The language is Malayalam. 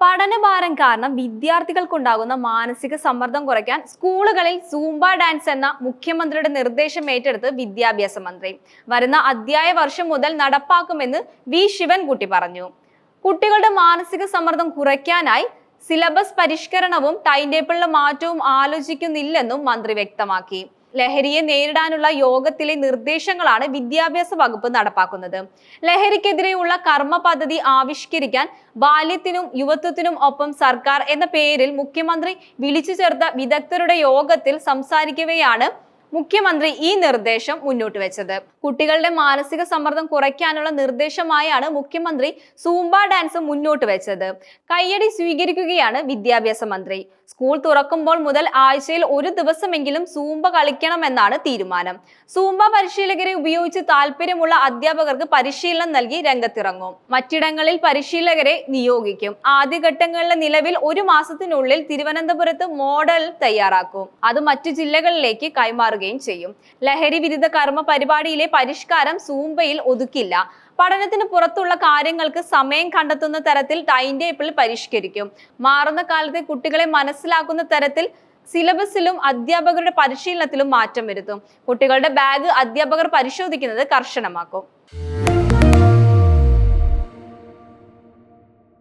പഠനഭാരം കാരണം വിദ്യാർത്ഥികൾക്കുണ്ടാകുന്ന മാനസിക സമ്മർദ്ദം കുറയ്ക്കാൻ സ്കൂളുകളിൽ സൂംബ ഡാൻസ് എന്ന മുഖ്യമന്ത്രിയുടെ നിർദ്ദേശം ഏറ്റെടുത്ത് വിദ്യാഭ്യാസ മന്ത്രി. വരുന്ന അധ്യായ വർഷം മുതൽ നടപ്പാക്കുമെന്ന് വി. ശിവൻകുട്ടി പറഞ്ഞു. കുട്ടികളുടെ മാനസിക സമ്മർദ്ദം കുറയ്ക്കാനായി സിലബസ് പരിഷ്കരണവും ടൈം ടേബിളിലെ മാറ്റവും ആലോചിക്കുന്നില്ലെന്നും മന്ത്രി വ്യക്തമാക്കി. ലഹരിയെ നേരിടാനുള്ള യോഗത്തിലെ നിർദ്ദേശങ്ങളാണ് വിദ്യാഭ്യാസ വകുപ്പ് നടപ്പാക്കുന്നത്. ലഹരിക്കെതിരെയുള്ള കർമ്മ പദ്ധതി ആവിഷ്കരിക്കാൻ ബാല്യത്തിനും യുവത്വത്തിനും ഒപ്പം സർക്കാർ എന്ന പേരിൽ മുഖ്യമന്ത്രി വിളിച്ചു ചേർത്ത വിദഗ്ധരുടെ യോഗത്തിൽ സംസാരിക്കവെയാണ് മുഖ്യമന്ത്രി ഈ നിർദ്ദേശം മുന്നോട്ട് വെച്ചത്. കുട്ടികളുടെ മാനസിക സമ്മർദ്ദം കുറയ്ക്കാനുള്ള നിർദ്ദേശമായാണ് മുഖ്യമന്ത്രി സൂംബ ഡാൻസ് മുന്നോട്ട് വെച്ചത്. കയ്യടി സ്വീകരിക്കുകയാണ് വിദ്യാഭ്യാസ മന്ത്രി. സ്കൂൾ തുറക്കുമ്പോൾ മുതൽ ആഴ്ചയിൽ ഒരു ദിവസമെങ്കിലും സൂംബ കളിക്കണമെന്നാണ് തീരുമാനം. സൂംബ പരിശീലകരെ ഉപയോഗിച്ച് താല്പര്യമുള്ള അധ്യാപകർക്ക് പരിശീലനം നൽകി രംഗത്തിറങ്ങും. മറ്റിടങ്ങളിൽ പരിശീലകരെ നിയോഗിക്കും. ആദ്യഘട്ടങ്ങളിലെ നിലവിൽ ഒരു മാസത്തിനുള്ളിൽ തിരുവനന്തപുരത്ത് മോഡൽ തയ്യാറാക്കും. അത് മറ്റു ജില്ലകളിലേക്ക് കൈമാറുകയും ചെയ്യും. ലഹരി വിരുദ്ധ കർമ്മ പരിപാടിയിലെ പരിഷ്കാരം സൂംബയിൽ ഒതുക്കില്ല. പഠനത്തിന് പുറത്തുള്ള കാര്യങ്ങൾക്ക് സമയം കണ്ടെത്തുന്ന തരത്തിൽ ടൈം ടേബിൾ പരിഷ്കരിക്കും. മാറുന്ന കാലത്തെ കുട്ടികളെ മനസ്സിലാക്കുന്ന തരത്തിൽ സിലബസിലും അധ്യാപകരുടെ പരിശീലനത്തിലും മാറ്റം വരുത്തും. കുട്ടികളുടെ ബാഗ് അധ്യാപകർ പരിശോധിക്കുന്നത് കർശനമാക്കും.